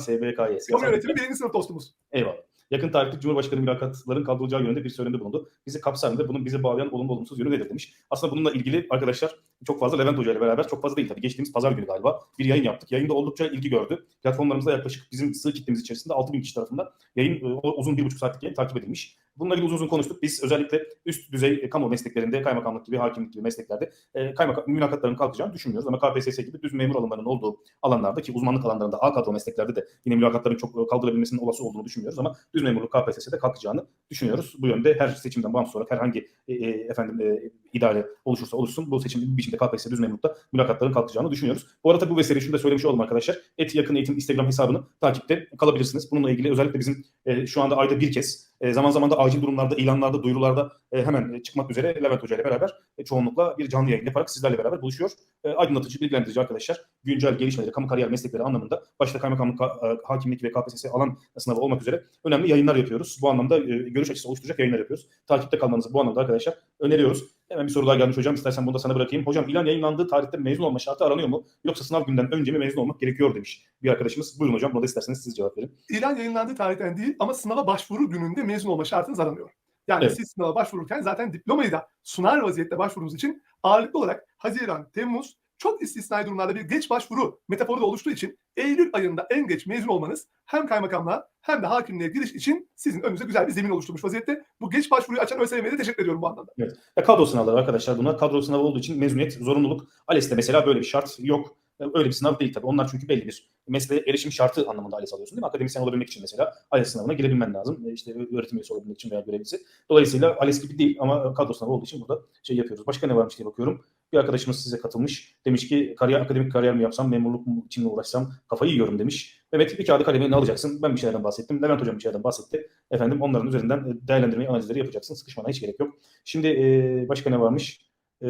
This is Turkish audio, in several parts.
SBK'ye. Kamu yönetimi birinci sınıf dostumuz. Eyvallah. Yakın tarihte Cumhurbaşkanı mülakatların kaldırılacağı yönünde bir söylemde bulundu. Bizi kapsar mıdır? Bunun bizi bağlayan olumlu olumsuz yönü nedir demiş. Aslında bununla ilgili arkadaşlar çok fazla Levent Hoca ile beraber çok fazla değil tabii. Geçtiğimiz pazar günü galiba bir yayın yaptık. Yayında oldukça ilgi gördü. Platformlarımızda yaklaşık bizim sığ kitlemiz içerisinde 6000 kişi tarafından yayın e, o uzun bir buçuk saatlik yayın takip edilmiş. İlgili uzun uzun konuştuk. Biz özellikle üst düzey e, kamu mesleklerinde, kaymakamlık gibi, hakimlik gibi mesleklerde e, kaymakam, mülakatların kalkacağını düşünmüyoruz. Ama KPSS gibi düz memur alımlarının olduğu alanlarda ki uzmanlık alanlarında A kadro mesleklerde de yine mülakatların çok e, kaldırabilmesinin olası olduğunu düşünmüyoruz ama düz memurluk KPSS'de kalkacağını düşünüyoruz. Bu yönde her seçimden bağımsız olarak herhangi e, e, efendim e, idare oluşursa oluşsun bu seçim bir biçimde KPSS düz memurlukta mülakatların kalkacağını düşünüyoruz. Bu arada bu vesileyle şunu da söylemiş olalım arkadaşlar. Et yakın eğitim Instagram hesabını takipte kalabilirsiniz. Bununla ilgili özellikle bizim e, şu anda ayda bir kez e, zaman zaman da acil durumlarda, ilanlarda, duyurularda e, hemen çıkmak üzere Levent Hoca ile beraber e, çoğunlukla bir canlı yayın yaparak sizlerle beraber buluşuyor. E, aydınlatıcı, bilgilendirici arkadaşlar güncel gelişmeleri, kamu kariyer meslekleri anlamında başta kaymakamlık, ka- hakimlik ve KPSS alan sınavı olmak üzere önemli yayınlar yapıyoruz. Bu anlamda görüş açısı oluşturacak yayınlar yapıyoruz. Takipte kalmanızı bu anlamda arkadaşlar öneriyoruz. Hemen bir soru daha gelmiş hocam. İstersen bunu da sana bırakayım. Hocam ilan yayınlandığı tarihte mezun olma şartı aranıyor mu? Yoksa sınav günden önce mi mezun olmak gerekiyor demiş bir arkadaşımız. Buyurun hocam. Buna da isterseniz siz cevap verin. İlan yayınlandığı tarihten değil ama sınava başvuru gününde mezun olma şartınız aranıyor. Yani Evet. siz sınava başvururken zaten diplomayı da sunar vaziyette başvurunuz için ağırlıklı olarak Haziran, Temmuz çok istisnai durumlarda bir geç başvuru metaforu da oluştuğu için Eylül ayında en geç mezun olmanız hem kaymakamlığa hem de hakimliğe giriş için sizin önünüze güzel bir zemin oluşturmuş vaziyette. Bu geç başvuruyu açan ÖSYM'ye de teşekkür ediyorum bu anlamda. Ya kadro sınavları arkadaşlar bunlar. Kadro sınavı olduğu için mezuniyet zorunluluk. ALES'te mesela böyle bir şart yok. E, Öyle bir sınav değil tabii. Onlar çünkü belli bir mesleğe erişim şartı anlamında ALES alıyorsun değil mi? Akademisyen olabilmek için mesela ALES sınavına girebilmen lazım. E, İşte öğretim üyesi olabilmek için veya görevlisi. Dolayısıyla ALES gibi değil ama kadro sınavı olduğu için burada şey yapıyoruz. Başka ne varmış diye bakıyorum. Bir arkadaşımız size katılmış. Demiş ki kariyer, akademik kariyer mi yapsam, memurluk mu için mi uğraşsam kafayı yiyorum demiş. Mehmet bir kağıdı kalemi ne alacaksın? Ben bir şeylerden bahsettim. Levent hocam bir şeylerden bahsetti. Efendim onların üzerinden e, değerlendirmeyi, analizleri yapacaksın. Sıkışmana hiç gerek yok. Şimdi e, başka ne varmış? E,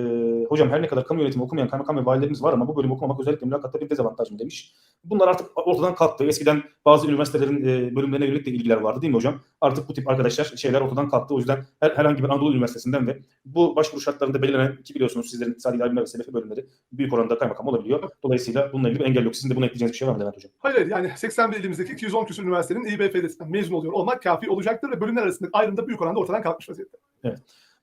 hocam her ne kadar kamu yönetimi okumayan kaymakam ve valilerimiz var ama bu bölümü okumamak özellikle mülakatta bir dezavantaj mı demiş. Bunlar artık ortadan kalktı. Eskiden bazı üniversitelerin e, bölümlerine yönelik de ilgiler vardı değil mi hocam? Artık bu tip arkadaşlar şeyler ortadan kalktı. O yüzden her, herhangi bir Anadolu Üniversitesi'nden ve bu başvuru şartlarında belirlenen ki biliyorsunuz sizlerin iktisadi ilimler ve SLF bölümleri büyük oranda kaymakam olabiliyor. Dolayısıyla bununla ilgili bir engel yok. Sizin de buna ekleyeceğiniz bir şey var mı Levent hocam? Hayır yani 81 ilimizdeki 210 küsur üniversitenin İBF'sinden mezun oluyor olmak kafi olacaktır ve bölümler arasındaki ayrım da büyük oranda ortadan kalkmış vaziyette.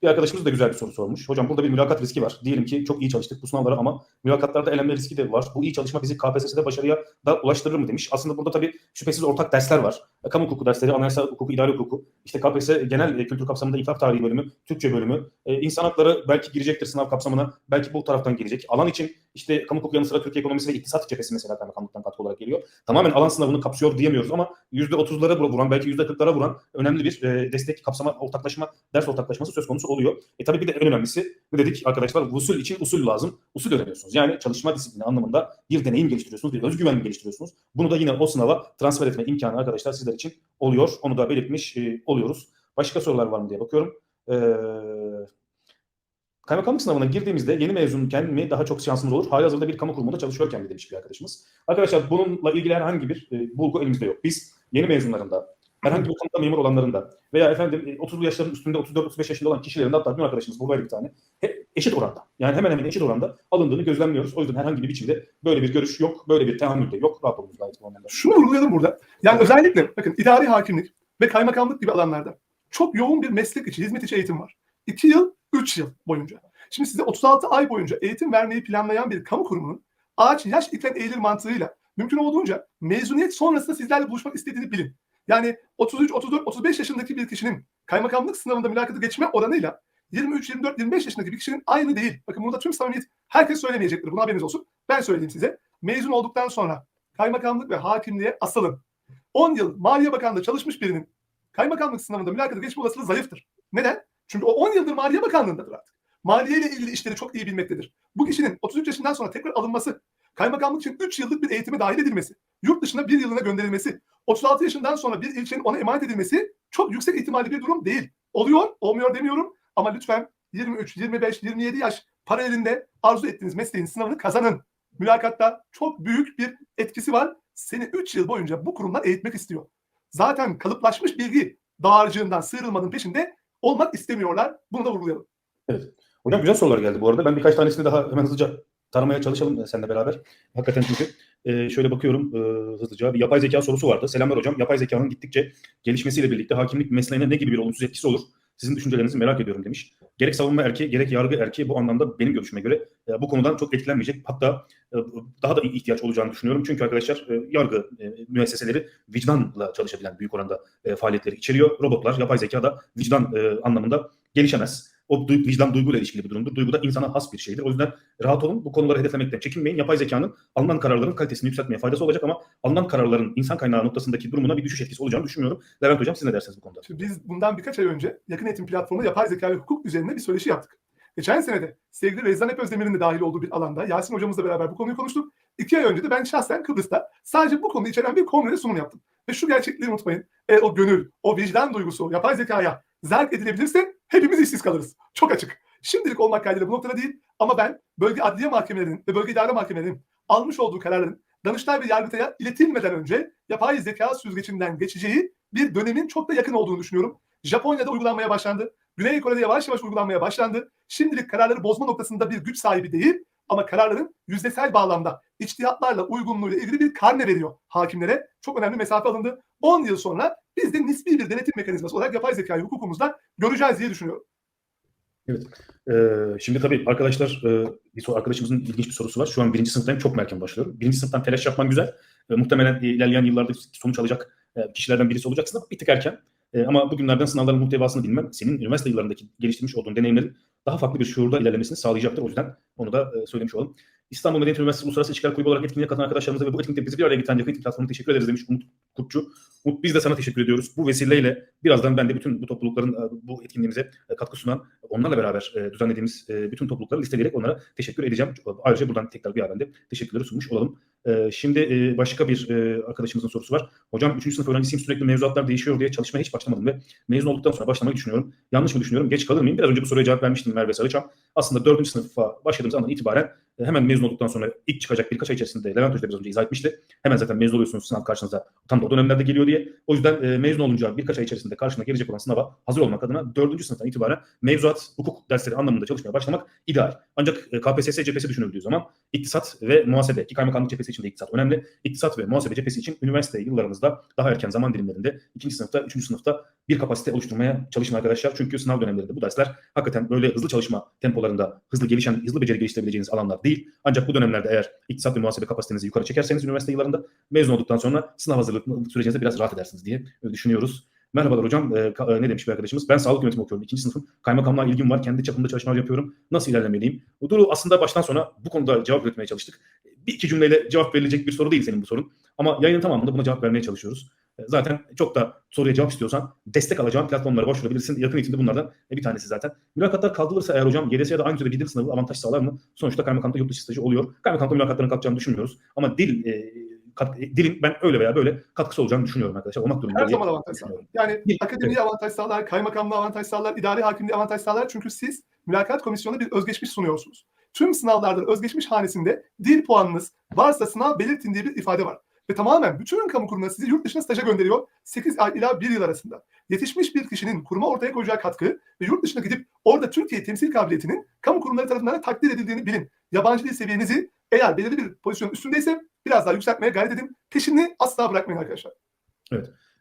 Bir arkadaşımız da güzel bir soru sormuş. Hocam burada bir mülakat riski var. Diyelim ki çok iyi çalıştık bu sınavlara ama mülakatlarda elenme riski de var. Bu iyi çalışma bizi KPSS'de başarıya da ulaştırır mı demiş. Aslında burada tabii şüphesiz ortak dersler var. E, Kamu hukuku dersleri, anayasa hukuku, idare hukuku, işte KPSS genel e, kültür kapsamında itiraf tarihi bölümü, Türkçe bölümü, e, insan hakları belki girecektir sınav kapsamına, belki bu taraftan girecek. Alan için işte kamu hukuku yanı sıra Türkiye ekonomisi ve iktisat cephesi mesela kaymakamlıktan katkı olarak geliyor. Tamamen alan sınavını kapsıyor diyemiyoruz ama %30'lara vuran, belki %40'lara vuran önemli bir e, destek, kapsama, ortaklaşma, ders ortaklaşması söz konusu oluyor. E tabii bir de en önemlisi ne dedik arkadaşlar? Usul için usul lazım. Usul öğreniyorsunuz. Yani çalışma disiplini anlamında bir deneyim geliştiriyorsunuz, bir özgüven geliştiriyorsunuz. Bunu da yine o sınava transfer etme imkanı arkadaşlar sizler için oluyor. Onu da belirtmiş e, oluyoruz. Başka sorular var mı diye bakıyorum. Eee Kaymakamlık sınavına girdiğimizde yeni mezunken mi daha çok şansımız olur? Halihazırda bir kamu kurumunda çalışıyorken mi demiş bir arkadaşımız. Arkadaşlar bununla ilgili herhangi bir e, bulgu elimizde yok. Biz yeni mezunlarında, herhangi bir kamuda memur olanların da veya efendim e, 30'lu yaşların üstünde 34-35 yaşında olan kişilerin de hatta bir arkadaşımız buradaydı bir tane. Hep eşit oranda. Yani hemen hemen eşit oranda alındığını gözlemliyoruz. O yüzden herhangi bir biçimde böyle bir görüş yok. Böyle bir tahammül de yok. Rahat bu anlamda. Şunu vurgulayalım burada. Yani özellikle bakın idari hakimlik ve kaymakamlık gibi alanlarda çok yoğun bir meslek içi, hizmet içi eğitim var. 2 yıl, 3 yıl boyunca. Şimdi size 36 ay boyunca eğitim vermeyi planlayan bir kamu kurumunun ağaç yaş iken eğilir mantığıyla mümkün olduğunca mezuniyet sonrasında sizlerle buluşmak istediğini bilin. Yani 33, 34, 35 yaşındaki bir kişinin kaymakamlık sınavında mülakatı geçme oranıyla 23, 24, 25 yaşındaki bir kişinin aynı değil. Bakın burada tüm samimiyet herkes söylemeyecektir. Buna haberiniz olsun. Ben söyleyeyim size. Mezun olduktan sonra kaymakamlık ve hakimliğe asılın. 10 yıl Maliye Bakanlığı'nda çalışmış birinin kaymakamlık sınavında mülakatı geçme olasılığı zayıftır. Neden? Çünkü o 10 yıldır Maliye Bakanlığı'ndadır artık. Maliye ile ilgili işleri çok iyi bilmektedir. Bu kişinin 33 yaşından sonra tekrar alınması, kaymakamlık için 3 yıllık bir eğitime dahil edilmesi, yurt dışına bir yılına gönderilmesi, 36 yaşından sonra bir ilçenin ona emanet edilmesi çok yüksek ihtimalli bir durum değil. Oluyor, olmuyor demiyorum ama lütfen 23, 25, 27 yaş para elinde arzu ettiğiniz mesleğin sınavını kazanın. Mülakatta çok büyük bir etkisi var. Seni 3 yıl boyunca bu kurumlar eğitmek istiyor. Zaten kalıplaşmış bilgi dağarcığından sıyrılmanın peşinde olmak istemiyorlar. Bunu da vurgulayalım. Hocam güzel sorular geldi bu arada. Ben birkaç tanesini daha hemen hızlıca taramaya çalışalım seninle beraber. Hakikaten çünkü e, şöyle bakıyorum e, hızlıca bir yapay zeka sorusu vardı. Selamlar hocam. Yapay zekanın gittikçe gelişmesiyle birlikte hakimlik mesleğine ne gibi bir olumsuz etkisi olur? Sizin düşüncelerinizi merak ediyorum demiş. Gerek savunma erkeği gerek yargı erkeği bu anlamda benim görüşüme göre e, bu konudan çok etkilenmeyecek. Hatta e, daha da ihtiyaç olacağını düşünüyorum. Çünkü arkadaşlar e, yargı e, müesseseleri vicdanla çalışabilen büyük oranda e, faaliyetleri içeriyor. Robotlar, yapay zeka da vicdan e, anlamında gelişemez. O du- vicdan duyguyla ilişkili bir durumdur. Duygu da insana has bir şeydir. O yüzden rahat olun. Bu konuları hedeflemekten çekinmeyin. Yapay zekanın alınan kararların kalitesini yükseltmeye faydası olacak ama alınan kararların insan kaynağı noktasındaki durumuna bir düşüş etkisi olacağını düşünmüyorum. Levent Hocam siz ne dersiniz bu konuda? Şimdi biz bundan birkaç ay önce yakın eğitim platformu yapay zeka ve hukuk üzerine bir söyleşi yaptık. Geçen sene de sevgili Rezan Ep Özdemir'in de dahil olduğu bir alanda Yasin hocamızla beraber bu konuyu konuştuk. İki ay önce de ben şahsen Kıbrıs'ta sadece bu konuyu içeren bir kongrede sunum yaptım. Ve şu gerçekliği unutmayın. Eğer o gönül, o vicdan duygusu yapay zekaya zerk edilebilirse hepimiz işsiz kalırız. Çok açık. Şimdilik olmak kaydıyla bu noktada değil ama ben bölge adliye mahkemelerinin ve bölge idare mahkemelerinin almış olduğu kararların Danıştay ve Yargıtay'a iletilmeden önce yapay zeka süzgecinden geçeceği bir dönemin çok da yakın olduğunu düşünüyorum. Japonya'da uygulanmaya başlandı. Güney Kore'de yavaş yavaş uygulanmaya başlandı. Şimdilik kararları bozma noktasında bir güç sahibi değil ama kararların yüzdesel bağlamda içtihatlarla uygunluğuyla ilgili bir karne veriyor hakimlere. Çok önemli mesafe alındı. 10 yıl sonra biz de nispi bir denetim mekanizması olarak yapay zekayı hukukumuzda göreceğiz diye düşünüyorum. Ee, şimdi tabii arkadaşlar e, bir soru, arkadaşımızın ilginç bir sorusu var. Şu an birinci sınıftayım. Çok mu erken başlıyorum? Birinci sınıftan telaş yapman güzel. E, muhtemelen ilerleyen yıllarda sonuç alacak e, kişilerden birisi olacaksın ama bir tık erken. E, ama bugünlerden sınavların muhtevasını bilmem senin üniversite yıllarındaki geliştirmiş olduğun deneyimlerin daha farklı bir şuurda ilerlemesini sağlayacaktır. O yüzden onu da e, söylemiş olalım. İstanbul Medeniyet Üniversitesi Uluslararası İlişkiler Kulübü olarak etkinliğe katılan arkadaşlarımıza ve bu etkinlikte bizi bir araya getiren yakın platformu teşekkür ederiz demiş Umut Kurtçu. Umut biz de sana teşekkür ediyoruz. Bu vesileyle birazdan ben de bütün bu toplulukların e, bu etkinliğimize e, katkı sunan onlarla beraber e, düzenlediğimiz bütün toplulukları listeleyerek onlara teşekkür edeceğim. Ayrıca buradan tekrar bir ben de teşekkürleri sunmuş olalım. Şimdi başka bir arkadaşımızın sorusu var. Hocam 3. sınıf öğrencisiyim sürekli mevzuatlar değişiyor diye çalışmaya hiç başlamadım ve mezun olduktan sonra başlamayı düşünüyorum. Yanlış mı düşünüyorum? Geç kalır mıyım? Biraz önce bu soruya cevap vermiştim Merve Sarıçam. Aslında 4. sınıfa başladığımız andan itibaren hemen mezun olduktan sonra ilk çıkacak birkaç ay içerisinde Levent Hoca da biraz önce izah etmişti. Hemen zaten mezun oluyorsunuz sınav karşınıza. Tam da o dönemlerde geliyor diye. O yüzden e, mezun olunca birkaç ay içerisinde karşına gelecek olan sınava hazır olmak adına 4. sınıftan itibaren mevzuat, hukuk dersleri anlamında çalışmaya başlamak ideal. Ancak e, KPSS cephesi düşünüldüğü zaman iktisat ve muhasebe ki kaymakamlık cephesi için de iktisat önemli. İktisat ve muhasebe cephesi için üniversite yıllarınızda daha erken zaman dilimlerinde 2. sınıfta, 3. sınıfta bir kapasite oluşturmaya çalışın arkadaşlar. Çünkü sınav dönemlerinde bu dersler hakikaten böyle hızlı çalışma tempolarında hızlı gelişen, hızlı beceri geliştirebileceğiniz alanlar değil. Ancak bu dönemlerde eğer iktisat ve muhasebe kapasitenizi yukarı çekerseniz üniversite yıllarında mezun olduktan sonra sınav hazırlık sürecinizde biraz rahat edersiniz diye e, düşünüyoruz. Merhabalar hocam. Ka- e, ne demiş bir arkadaşımız? Ben sağlık yönetimi okuyorum. İkinci sınıfım. Kaymakamlığa ilgim var. Kendi çapımda çalışmalar yapıyorum. Nasıl ilerlemeliyim? Bu duru aslında baştan sona bu konuda cevap üretmeye çalıştık. Bir iki cümleyle cevap verilecek bir soru değil senin bu sorun. Ama yayının tamamında buna cevap vermeye çalışıyoruz. E, Zaten çok da soruya cevap istiyorsan destek alacağın platformlara başvurabilirsin. Yakın eğitimde bunlardan bir tanesi zaten. Mülakatlar kaldırılırsa eğer hocam YDS ya da aynı düzeyde bir dil sınavı avantaj sağlar mı? Sonuçta kaymakamda yurt dışı stajı oluyor. Kaymakamda mülakatların kalkacağını düşünmüyoruz. Ama dil e, kat- dilin ben öyle veya böyle katkısı olacağını düşünüyorum arkadaşlar. Olmak durumunda. Her zaman avantaj sağlar. Yani Bir- akademiye avantaj sağlar, kaymakamlığa avantaj sağlar, idari hakimliğe avantaj sağlar. Çünkü siz mülakat komisyonuna bir özgeçmiş sunuyorsunuz. Tüm sınavlarda özgeçmiş hanesinde dil puanınız varsa sınav belirtin diye bir ifade var. Ve tamamen bütün kamu kurumları sizi yurt dışına staja gönderiyor 8 ay ila 1 yıl arasında. Yetişmiş bir kişinin kuruma ortaya koyacağı katkı ve yurt dışına gidip orada Türkiye temsil kabiliyetinin kamu kurumları tarafından da takdir edildiğini bilin. Yabancı dil seviyenizi eğer belirli bir pozisyonun üstündeyse biraz daha yükseltmeye gayret edin. Peşini asla bırakmayın arkadaşlar. E,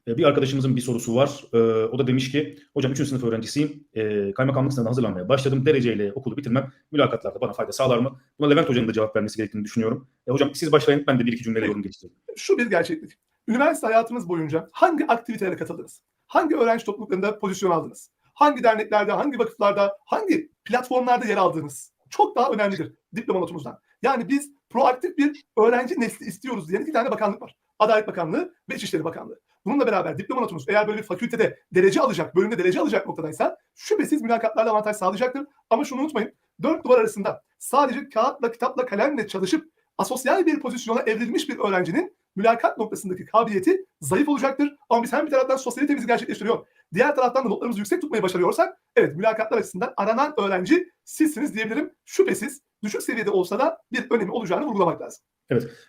Bir arkadaşımızın bir sorusu var. E, O da demiş ki hocam 3. sınıf öğrencisiyim. E, Kaymakamlık sınavına hazırlanmaya başladım. Dereceyle okulu bitirmem mülakatlarda bana fayda sağlar mı? Buna Levent Hoca'nın da cevap vermesi gerektiğini düşünüyorum. E, hocam siz başlayın ben de bir iki cümleyle yorum geliştireyim. şu bir gerçeklik. Üniversite hayatınız boyunca hangi aktivitelere katıldınız? Hangi öğrenci topluluklarında pozisyon aldınız? Hangi derneklerde, hangi vakıflarda, hangi platformlarda yer aldığınız çok daha önemlidir diploma notunuzdan. Yani biz proaktif bir öğrenci nesli istiyoruz diyen iki tane bakanlık var. Adalet Bakanlığı ve İçişleri Bakanlığı. Bununla beraber diploma notunuz eğer böyle bir fakültede derece alacak, bölümde derece alacak noktadaysa şüphesiz mülakatlarla avantaj sağlayacaktır. Ama şunu unutmayın. Dört duvar arasında sadece kağıtla, kitapla, kalemle çalışıp asosyal bir pozisyona evrilmiş bir öğrencinin mülakat noktasındaki kabiliyeti zayıf olacaktır. Ama biz hem bir taraftan sosyalitemizi gerçekleştiriyor, diğer taraftan da notlarımızı yüksek tutmayı başarıyorsak, evet mülakatlar açısından aranan öğrenci sizsiniz diyebilirim. Şüphesiz düşük seviyede olsa da bir önemi olacağını vurgulamak lazım.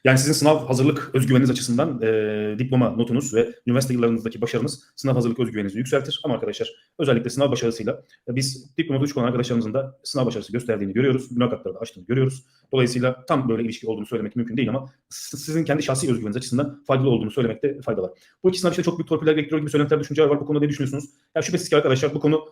Yani sizin sınav hazırlık özgüveniniz açısından e, diploma notunuz ve üniversite yıllarınızdaki başarınız sınav hazırlık özgüveninizi yükseltir. Ama arkadaşlar özellikle sınav başarısıyla e, biz diploma düşük olan arkadaşlarımızın da sınav başarısı gösterdiğini görüyoruz. Mülakatları da açtığını görüyoruz. Dolayısıyla tam böyle ilişki olduğunu söylemek mümkün değil ama sizin kendi şahsi özgüveniniz açısından faydalı olduğunu söylemekte fayda var. Bu iki sınav işte çok büyük torpiller gerektiriyor gibi söylentiler, düşünceler var. Bu konuda ne düşünüyorsunuz? Ya şüphesiz ki arkadaşlar bu konu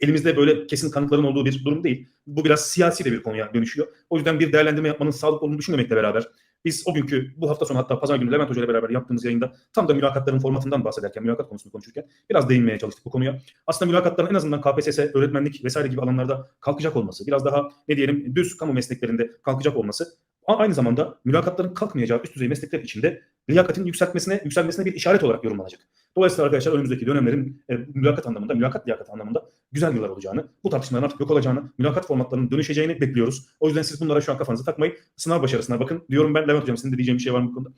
elimizde böyle kesin kanıtların olduğu bir durum değil. Bu biraz siyasi de bir konuya dönüşüyor. O yüzden bir değerlendirme yapmanın sağlıklı olduğunu düşünmemekle beraber biz o günkü bu hafta sonu hatta pazar günü Levent Hoca ile beraber yaptığımız yayında tam da mülakatların formatından bahsederken, mülakat konusunu konuşurken biraz değinmeye çalıştık bu konuya. Aslında mülakatların en azından KPSS, öğretmenlik vesaire gibi alanlarda kalkacak olması, biraz daha ne diyelim düz kamu mesleklerinde kalkacak olması aynı zamanda mülakatların kalkmayacağı üst düzey meslekler içinde liyakatin yükseltmesine, yükselmesine bir işaret olarak yorumlanacak. Dolayısıyla arkadaşlar önümüzdeki dönemlerin e, mülakat anlamında, mülakat liyakati anlamında güzel yıllar olacağını, bu tartışmaların artık yok olacağını, mülakat formatlarının dönüşeceğini bekliyoruz. O yüzden siz bunlara şu an kafanızı takmayın. Sınav başarısına bakın. Diyorum ben Levent Hocam senin de diyeceğin bir şey var mı bu konuda?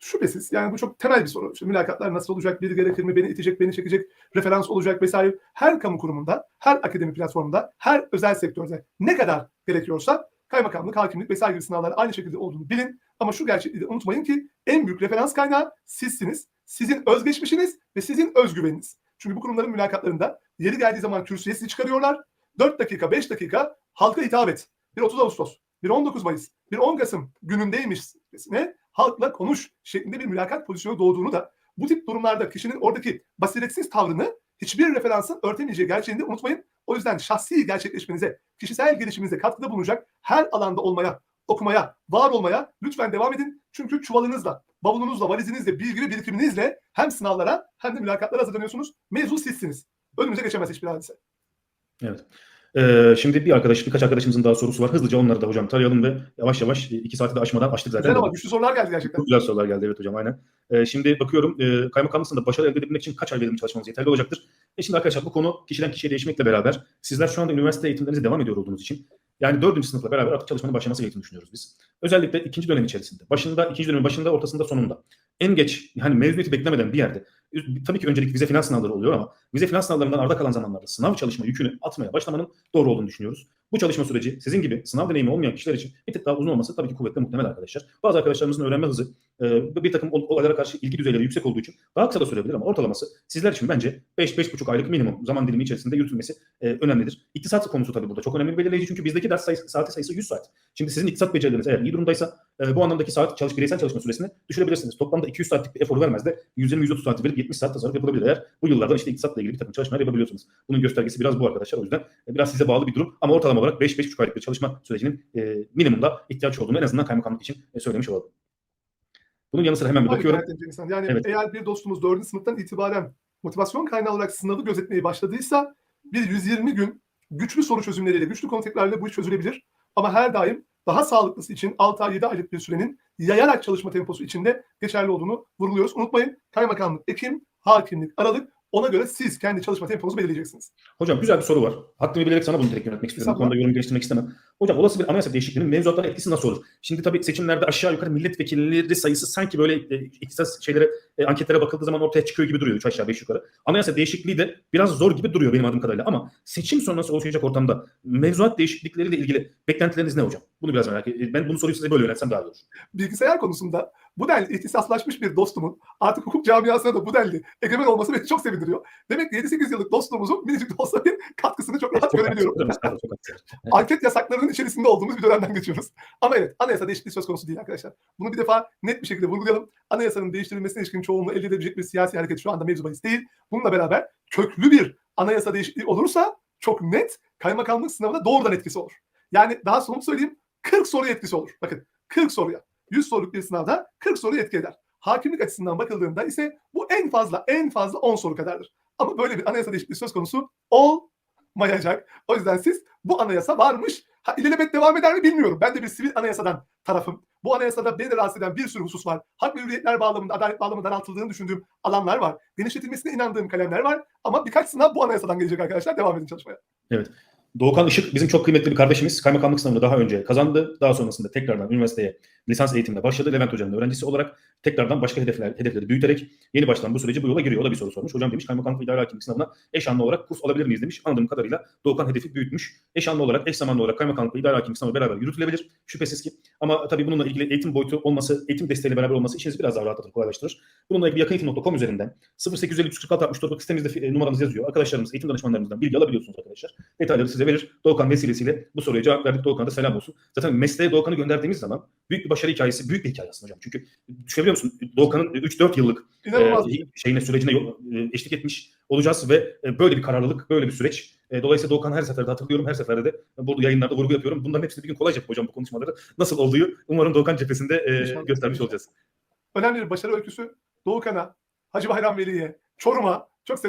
Şüphesiz. Yani bu çok temel bir soru. İşte mülakatlar nasıl olacak, biri gerekir mi, beni itecek, beni çekecek, referans olacak vesaire. Her kamu kurumunda, her akademi platformunda, her özel sektörde ne kadar gerekiyorsa kaymakamlık, hakimlik vesaire gibi sınavlar aynı şekilde olduğunu bilin. Ama şu gerçekliği de unutmayın ki en büyük referans kaynağı sizsiniz. Sizin özgeçmişiniz ve sizin özgüveniniz. Çünkü bu kurumların mülakatlarında yeri geldiği zaman kürsüye sizi çıkarıyorlar. 4 dakika, 5 dakika halka hitap et. Bir 30 Ağustos, bir 19 Mayıs, bir 10 Kasım günündeymişsine halkla konuş şeklinde bir mülakat pozisyonu doğduğunu da bu tip durumlarda kişinin oradaki basiretsiz tavrını hiçbir referansın örtemeyeceği gerçeğini de unutmayın. O yüzden şahsi gerçekleşmenize, kişisel gelişiminize katkıda bulunacak her alanda olmaya, okumaya, var olmaya lütfen devam edin. Çünkü çuvalınızla, bavulunuzla, valizinizle, bilgi ve birikiminizle hem sınavlara hem de mülakatlara hazırlanıyorsunuz. Mezun sizsiniz. Önümüze geçemez hiçbir hadise. Evet. Ee, şimdi bir arkadaş, birkaç arkadaşımızın daha sorusu var. Hızlıca onları da hocam tarayalım ve yavaş yavaş iki saati de aşmadan açtık zaten. Güzel ama güçlü sorular geldi gerçekten. Çok güzel sorular geldi evet hocam aynen. Ee, şimdi bakıyorum e, kaymakamlığında başarı elde edebilmek için kaç ay verimli çalışmanız yeterli olacaktır? E şimdi arkadaşlar bu konu kişiden kişiye değişmekle beraber sizler şu anda üniversite eğitimlerinize devam ediyor olduğunuz için yani dördüncü sınıfla beraber artık çalışmanın başlaması gerektiğini düşünüyoruz biz. Özellikle ikinci dönem içerisinde. Başında, ikinci dönemin başında, ortasında, sonunda. En geç yani mezuniyeti beklemeden bir yerde. Tabii ki öncelik vize final sınavları oluyor ama vize final sınavlarından arda kalan zamanlarda sınav çalışma yükünü atmaya başlamanın doğru olduğunu düşünüyoruz. Bu çalışma süreci sizin gibi sınav deneyimi olmayan kişiler için bir tık daha uzun olması tabii ki kuvvetle muhtemel arkadaşlar. Bazı arkadaşlarımızın öğrenme hızı e, bir takım ol- olaylara karşı ilgi düzeyleri yüksek olduğu için daha kısa da sürebilir ama ortalaması sizler için bence 5-5,5 aylık minimum zaman dilimi içerisinde yürütülmesi e, önemlidir. İktisat konusu tabii burada çok önemli bir belirleyici çünkü bizdeki ders sayısı, saati sayısı 100 saat. Şimdi sizin iktisat becerileriniz eğer iyi durumdaysa e, bu anlamdaki saat çalış, bireysel çalışma süresini düşürebilirsiniz. Toplamda 200 saatlik bir efor vermez de 120-130 saat verip 70 saat tasarruf yapılabilir eğer bu yıllardan işte iktisatla ilgili bir takım çalışmalar yapabiliyorsunuz. Bunun göstergesi biraz bu arkadaşlar. O yüzden e, biraz size bağlı bir durum ama ortalama olarak 5-5,5 aylık bir çalışma sürecinin e, minimumda ihtiyaç olduğunu en azından kaymakamlık için e, söylemiş olalım. Bunun yanı sıra hemen bir bakıyorum. Yani Evet. eğer bir dostumuz 4. sınıftan itibaren motivasyon kaynağı olarak sınavı gözetmeye başladıysa bir 120 gün güçlü soru çözümleriyle, güçlü tekrarıyla bu iş çözülebilir. Ama her daim daha sağlıklısı için 6 ay 7 aylık bir sürenin yayarak çalışma temposu içinde geçerli olduğunu vurguluyoruz. Unutmayın kaymakamlık Ekim, hakimlik Aralık ona göre siz kendi çalışma temponuzu belirleyeceksiniz. Hocam güzel bir soru var. Haddimi bilerek sana bunu direkt yönetmek istiyorum. Bu konuda yorum geliştirmek istemem. Hocam olası bir anayasa değişikliğinin mevzuatlara etkisi nasıl olur? Şimdi tabii seçimlerde aşağı yukarı milletvekilleri sayısı sanki böyle e, iktisas şeylere, e, anketlere bakıldığı zaman ortaya çıkıyor gibi duruyor. Üç aşağı beş yukarı. Anayasa değişikliği de biraz zor gibi duruyor benim adım kadarıyla. Ama seçim sonrası oluşacak ortamda mevzuat değişiklikleriyle ilgili beklentileriniz ne hocam? Bunu biraz merak ediyorum. Ben bunu soruyu size böyle yönetsem daha iyi olur. Bilgisayar konusunda bu denli ihtisaslaşmış bir dostumun artık hukuk camiasına da bu denli egemen olması beni çok sevindiriyor. Demek ki 7-8 yıllık dostluğumuzun minicik de olsa bir katkısını çok rahat Çok görebiliyorum. anket yasaklarının içerisinde olduğumuz bir dönemden geçiyoruz. Ama evet anayasa değişikliği söz konusu değil arkadaşlar. Bunu bir defa net bir şekilde vurgulayalım. Anayasanın değiştirilmesine ilişkin çoğunluğu elde edebilecek bir siyasi hareket şu anda mevzu bahis değil. Bununla beraber köklü bir anayasa değişikliği olursa çok net kaymakamlık sınavına doğrudan etkisi olur. Yani daha somut söyleyeyim 40 soru etkisi olur. Bakın 40 soruya 100 soruluk bir sınavda 40 soru etki eder. Hakimlik açısından bakıldığında ise bu en fazla en fazla 10 soru kadardır. Ama böyle bir anayasa değişikliği söz konusu olmayacak. O yüzden siz bu anayasa varmış. Ha, ilelebet devam eder mi bilmiyorum. Ben de bir sivil anayasadan tarafım. Bu anayasada beni de rahatsız eden bir sürü husus var. Hak ve hürriyetler bağlamında, adalet bağlamında daraltıldığını düşündüğüm alanlar var. Genişletilmesine inandığım kalemler var. Ama birkaç sınav bu anayasadan gelecek arkadaşlar. Devam edin çalışmaya. Doğukan Işık bizim çok kıymetli bir kardeşimiz. Kaymakamlık sınavını daha önce kazandı. Daha sonrasında tekrardan üniversiteye lisans eğitimine başladı. Levent Hoca'nın öğrencisi olarak tekrardan başka hedefler, hedefleri büyüterek yeni baştan bu süreci bu yola giriyor. O da bir soru sormuş. Hocam demiş kaymakamlık idare hakimlik sınavına eş anlı olarak kurs alabilir miyiz demiş. Anladığım kadarıyla Doğukan hedefi büyütmüş. Eş anlı olarak, eş zamanlı olarak kaymakamlık idare hakimlik sınavı beraber yürütülebilir. Şüphesiz ki. Ama tabii bununla ilgili eğitim boyutu olması, eğitim desteğiyle beraber olması işinizi biraz daha rahatlatır, kolaylaştırır. Bununla ilgili yakıneğitim.com üzerinden 0850 346 64 sitemizde e, numaramız yazıyor. Arkadaşlarımız, eğitim danışmanlarımızdan bilgi alabiliyorsunuz arkadaşlar. Detayları size verir. Doğukan vesilesiyle bu soruya cevap verdik. Doğukan'a da selam olsun. Zaten mesleğe Doğukan'ı gönderdiğimiz zaman büyük bir başarı hikayesi, büyük bir hikaye aslında hocam. Çünkü düşünebiliyor musun? Doğukan'ın 3-4 yıllık İnanılmaz. e, şeyine sürecine e, eşlik etmiş olacağız ve e, böyle bir kararlılık, böyle bir süreç. E, dolayısıyla Doğukan her seferde hatırlıyorum, her seferde de burada yayınlarda vurgu yapıyorum. Bunların hepsini bir gün kolayca yapacağım bu konuşmaları. Nasıl olduğu umarım Doğukan cephesinde e, göstermiş olacağız. önemli bir başarı öyküsü Doğukan'a, Hacı Bayram Veli'ye, Çorum'a